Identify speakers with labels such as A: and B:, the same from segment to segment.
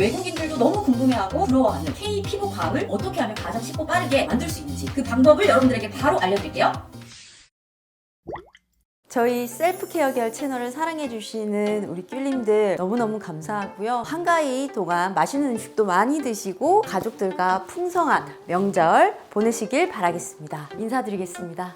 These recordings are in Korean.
A: 외국인들도 너무 궁금해하고 부러워하는 K 피부광을 어떻게 하면 가장 쉽고 빠르게 만들 수 있는지 그 방법을 여러분들에게 바로 알려드릴게요.
B: 저희 셀프케어 계열 채널을 사랑해주시는 우리 귤님들 너무너무 감사하고요. 한가위 동안 맛있는 음식도 많이 드시고 가족들과 풍성한 명절 보내시길 바라겠습니다. 인사드리겠습니다.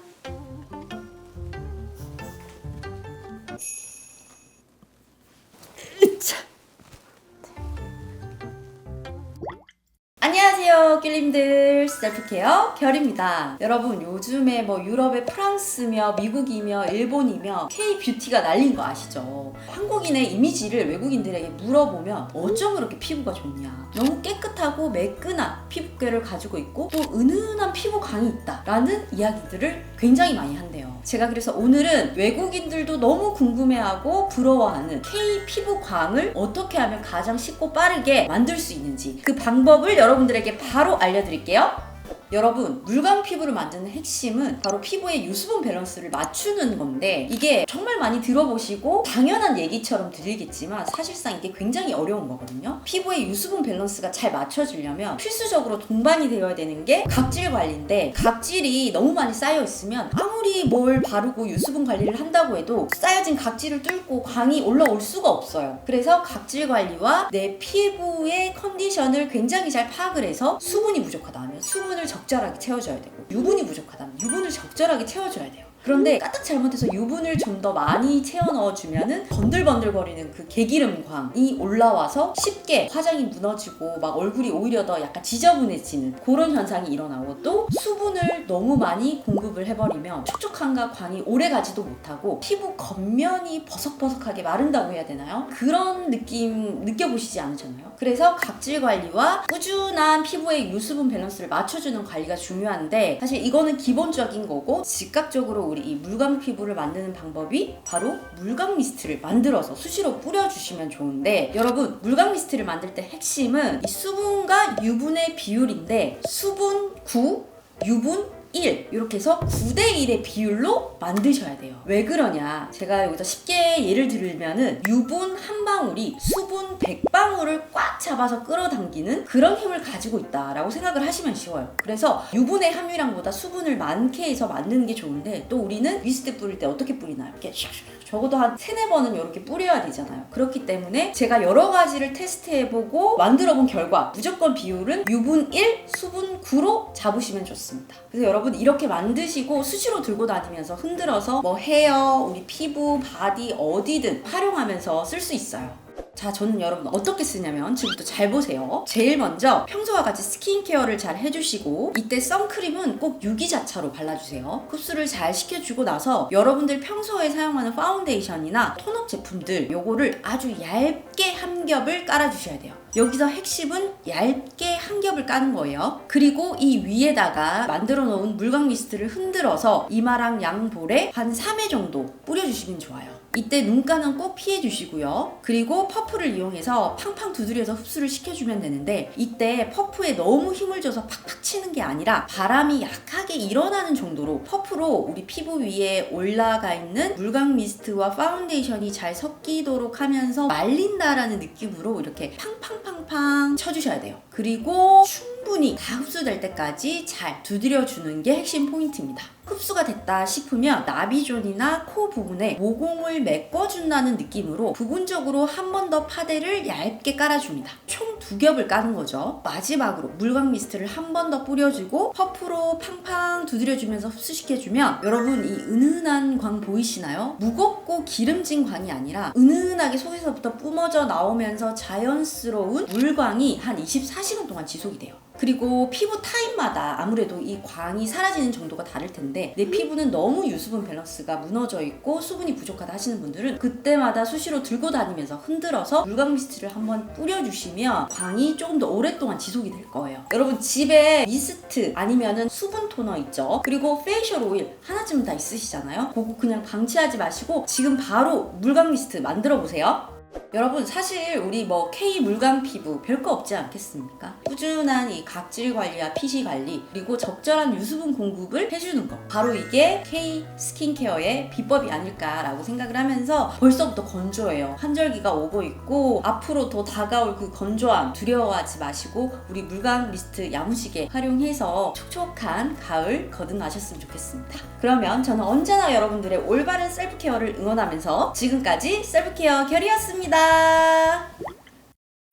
A: 안녕하세요, 낄님들. 셀프케어 결입니다. 여러분, 요즘에 뭐 유럽의 프랑스며 미국이며 일본이며 K-뷰티가 날린 거 아시죠? 한국인의 이미지를 외국인들에게 물어보면 어쩜 그렇게 피부가 좋냐? 너무 깨끗하고 매끈한 피부결을 가지고 있고 또 은은한 피부광이 있다 라는 이야기들을 굉장히 많이 한대요. 제가 그래서 오늘은 외국인들도 너무 궁금해하고 부러워하는 K 피부광을 어떻게 하면 가장 쉽고 빠르게 만들 수 있는지 그 방법을 여러분 들에게 바로 알려드릴게요. 여러분 물광 피부를 만드는 핵심은 바로 피부의 유수분 밸런스를 맞추는 건데 이게 정말 많이 들어보시고 당연한 얘기처럼 들리겠지만 사실상 이게 굉장히 어려운 거거든요. 피부의 유수분 밸런스가 잘 맞춰지려면 필수적으로 동반이 되어야 되는 게 각질 관리인데 각질이 너무 많이 쌓여 있으면 아무리 뭘 바르고 유수분 관리를 한다고 해도 쌓여진 각질을 뚫고 광이 올라올 수가 없어요. 그래서 각질 관리와 내 피부의 컨디션을 굉장히 잘 파악을 해서 수분이 부족하다 하면 수분을 적 절하게 채워줘야 되고 유분이 부족하다면 유분을 적절하게 채워줘야 돼요. 그런데 까딱 잘못해서 유분을 좀 더 많이 채워 넣어주면은 번들번들거리는 그 개기름광이 올라와서 쉽게 화장이 무너지고 막 얼굴이 오히려 더 약간 지저분해지는 그런 현상이 일어나고 또 수분을 너무 많이 공급을 해버리면 촉촉함과 광이 오래 가지도 못하고 피부 겉면이 버석버석하게 마른다고 해야 되나요? 그런 느낌 느껴보시지 않으셨나요? 그래서 각질 관리와 꾸준한 피부의 유수분 밸런스를 맞춰주는 관리가 중요한데 사실 이거는 기본적인 거고 즉각적으로 우리 이 물광 피부를 만드는 방법이 바로 물광 미스트를 만들어서 수시로 뿌려주시면 좋은데 여러분 물광 미스트를 만들 때 핵심은 이 수분과 유분의 비율인데 수분 9, 유분 1 이렇게 해서 9대 1의 비율로 만드셔야 돼요. 왜 그러냐? 제가 여기서 쉽게 예를 들면은 유분 한 방울이 수분 100방울을 꽉 잡아서 끌어당기는 그런 힘을 가지고 있다라고 생각을 하시면 쉬워요. 그래서 유분의 함유량보다 수분을 많게 해서 만드는 게 좋은데 또 우리는 미스트 뿌릴 때 어떻게 뿌리나요? 이렇게 샥샥 적어도 한 세네 번은 이렇게 뿌려야 되잖아요. 그렇기 때문에 제가 여러 가지를 테스트해보고 만들어본 결과 무조건 비율은 유분 1, 수분 9로 잡으시면 좋습니다. 그래서 여러분 이렇게 만드시고 수시로 들고 다니면서 흔들어서 뭐 헤어, 우리 피부, 바디 어디든 활용하면서 쓸 수 있어요. 자, 저는 여러분 어떻게 쓰냐면 지금부터 잘 보세요. 제일 먼저 평소와 같이 스킨케어를 잘 해주시고 이때 선크림은 꼭 유기자차로 발라주세요. 흡수를 잘 시켜주고 나서 여러분들 평소에 사용하는 파운데이션이나 톤업 제품들 요거를 아주 얇게 한 겹을 깔아주셔야 돼요. 여기서 핵심은 얇게 한 겹을 까는 거예요. 그리고 이 위에다가 만들어 놓은 물광 미스트를 흔들어서 이마랑 양볼에 한 3회 정도 뿌려주시면 좋아요. 이때 눈가는 꼭 피해 주시고요. 그리고 퍼프를 이용해서 팡팡 두드려서 흡수를 시켜주면 되는데 이때 퍼프에 너무 힘을 줘서 팍팍 치는 게 아니라 바람이 약하게 일어나는 정도로 퍼프로 우리 피부 위에 올라가 있는 물광 미스트와 파운데이션이 잘 섞이도록 하면서 말린다라는 느낌으로 이렇게 팡팡팡팡 쳐주셔야 돼요. 그리고 충 분히 다 흡수될 때까지 잘 두드려 주는 게 핵심 포인트입니다. 흡수가 됐다 싶으면 나비존이나 코 부분에 모공을 메꿔준다는 느낌으로 부분적으로 한 번 더 파데를 얇게 깔아줍니다. 총 두 겹을 까는 거죠. 마지막으로 물광 미스트를 한 번 더 뿌려주고 퍼프로 팡팡 두드려주면서 흡수시켜주면 여러분 이 은은한 광 보이시나요? 무겁고 기름진 광이 아니라 은은하게 속에서부터 뿜어져 나오면서 자연스러운 물광이 한 24시간 동안 지속이 돼요. 그리고 피부 타입마다 아무래도 이 광이 사라지는 정도가 다를 텐데 내 피부는 너무 유수분 밸런스가 무너져 있고 수분이 부족하다 하시는 분들은 그때마다 수시로 들고 다니면서 흔들어서 물광 미스트를 한번 뿌려주시면 광이 조금 더 오랫동안 지속이 될 거예요. 여러분 집에 미스트 아니면은 수분 토너 있죠. 그리고 페이셜 오일 하나쯤은 다 있으시잖아요. 그거 그냥 방치하지 마시고 지금 바로 물광 미스트 만들어 보세요. 여러분 사실 우리 뭐 K 물광 피부 별거 없지 않겠습니까? 꾸준한 이 각질 관리와 피시 관리 그리고 적절한 유수분 공급을 해주는 거 바로 이게 K 스킨케어의 비법이 아닐까라고 생각을 하면서 벌써부터 건조해요. 환절기가 오고 있고 앞으로 더 다가올 그 건조함 두려워하지 마시고 우리 물광 미스트 야무지게 활용해서 촉촉한 가을 거듭나셨으면 좋겠습니다. 그러면 저는 언제나 여러분들의 올바른 셀프케어를 응원하면서 지금까지 셀프케어 결이었습 니다.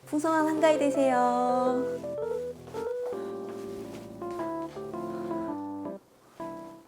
B: 풍성한 한가위 되세요.